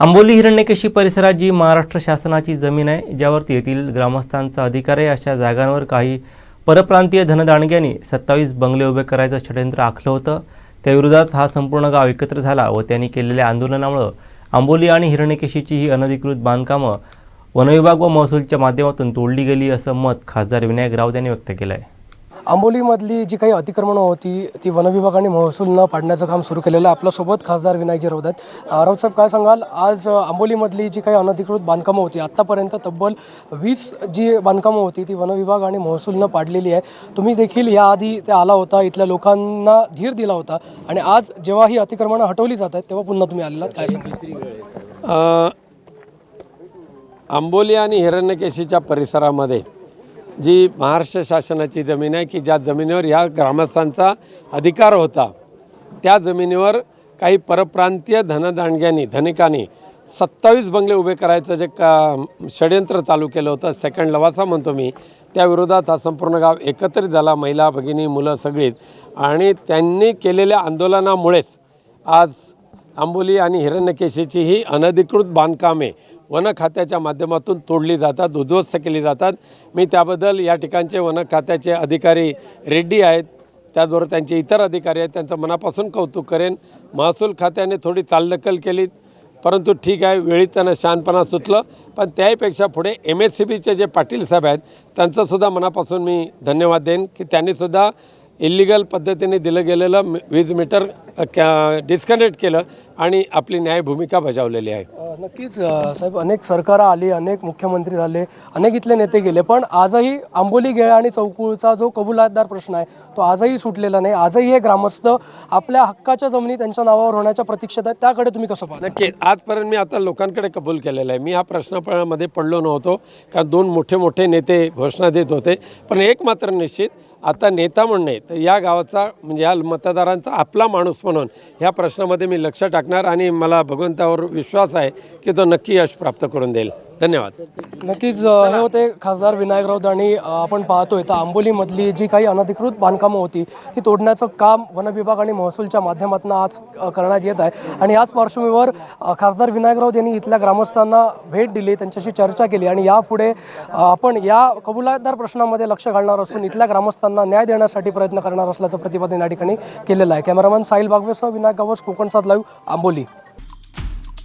आंबोली हिरण्यकेशी परिसरात जी महाराष्ट्र शासनाची जमीन आहे ज्यावरती येथील ग्रामस्थांचा अधिकार आहे अशा जागांवर काही परप्रांतीय धनदाणग्यांनी सत्तावीस बंगले उभे करायचं षडयंत्र आखलं होतं. त्याविरोधात हा संपूर्ण गाव एकत्र झाला व त्यांनी केलेल्या आंदोलनामुळं आंबोली आणि हिरण्यकेशीची ही अनधिकृत बांधकामं वनविभाग व महसूलच्या माध्यमातून तोडली गेली असं मत खासदार विनायक राऊत यांनी व्यक्त केलं आहे आंबोलीमधली जी काही अतिक्रमणं होती ती वनविभागाने महसूल न पाडण्याचं काम सुरू केलेलं आहे. आपल्यासोबत खासदार विनायकजी राऊत आहेत अं, राऊत साहेब काय सांगाल? आज आंबोलीमधली जी काही अनधिकृत बांधकामं होती आत्तापर्यंत तब्बल वीस जी बांधकामं होती ती वनविभाग आणि महसूलनं पाडलेली आहे. तुम्ही देखील याआधी ते आला होता इथल्या लोकांना धीर दिला होता आणि आज जेव्हा ही अतिक्रमणं हटवली जात आहेत तेव्हा पुन्हा तुम्ही आलेला काय सांगाल? आंबोली आणि हिरण्यकेशीच्या परिसरामध्ये जी महाराष्ट्र शासनाची जमीन आहे की ज्या जमिनीवर ह्या ग्रामस्थांचा अधिकार होता त्या जमिनीवर काही परप्रांतीय धनदांडग्यांनी धनिकांनी सत्तावीस बंगले उभे करायचं जे का षडयंत्र चालू केलं होतं सेकंड लवासा म्हणतो मी त्याविरोधात हा संपूर्ण गाव एकत्रित झाला महिला भगिनी मुलं सगळीच. आणि त्यांनी केलेल्या आंदोलनामुळेच आज आंबोली आणि हिरण्यकेशीची ही अनधिकृत बांधकामे वन खात्याच्या माध्यमातून तोडली जातात उद्ध्वस्त केली जातात. मी त्याबद्दल या ठिकाणचे वन खात्याचे अधिकारी रेड्डी आहेत. त्याचबरोबर त्यांचे इतर अधिकारी आहेत. त्यांचं मनापासून कौतुक करेन. महसूल खात्याने थोडी चालढकल केली परंतु ठीक आहे वेळी त्यांना शहाणपणा सुचलं पण त्याहीपेक्षा पुढे एम एस सी बीचे जे पाटील साहेब आहेत त्यांचंसुद्धा मनापासून मी धन्यवाद देईन की त्यांनीसुद्धा इलिगल पद्धतीने दिलं गेलेलं वीज मीटर डिस्कनेक्ट केलं आणि आपली न्याय भूमिका बजावलेली आहे. नक्कीच साहेब अनेक सरकारं आली अनेक मुख्यमंत्री झाले अनेक इथले नेते गेले पण आजही आंबोली गेळा आणि चौकुळचा जो कबुलातदार प्रश्न आहे तो आजही सुटलेला नाही. आजही हे ग्रामस्थ आपल्या हक्काच्या जमिनी त्यांच्या नावावर होण्याच्या प्रतीक्षेत आहेत. त्याकडे तुम्ही कसं पाहता? नक्की आजपर्यंत मी आता लोकांकडे कबूल केलेलं आहे. मी हा प्रश्नामध्ये पडलो नव्हतो कारण दोन मोठे मोठे नेते घोषणा देत होते. पण एक मात्र निश्चित आता नेता म्हणून नाही तर या गावाचा म्हणजे या मतदारांचा आपला माणूस म्हणून. ह्या प्रश्नामध्ये मी लक्ष टाकणार आणि मला भगवंतावर विश्वास आहे की तो नक्की यश प्राप्त करून देईल. धन्यवाद. नक्कीच अ, हे होते खासदार विनायक राऊत आणि अ, आपण पाहतोय तर आंबोलीमधली जी काही अनधिकृत बांधकामं होती ती तोडण्याचं काम वनविभाग आणि महसूलच्या माध्यमातून आज अ, करण्यात येत आहे. आणि याच पार्श्वभूमीवर अ, खासदार विनायक राऊत यांनी इथल्या ग्रामस्थांना भेट दिली त्यांच्याशी चर्चा केली आणि यापुढे अ, आपण या कबुलातदार प्रश्नामध्ये लक्ष घालणार असून इथल्या ग्रामस्थांना न्याय देण्यासाठी प्रयत्न करणार असल्याचं प्रतिपादन या ठिकाणी केलेलं आहे. Cameraman Sahil बागवेसह Vinayak Gawas कोकणसात live Amboli.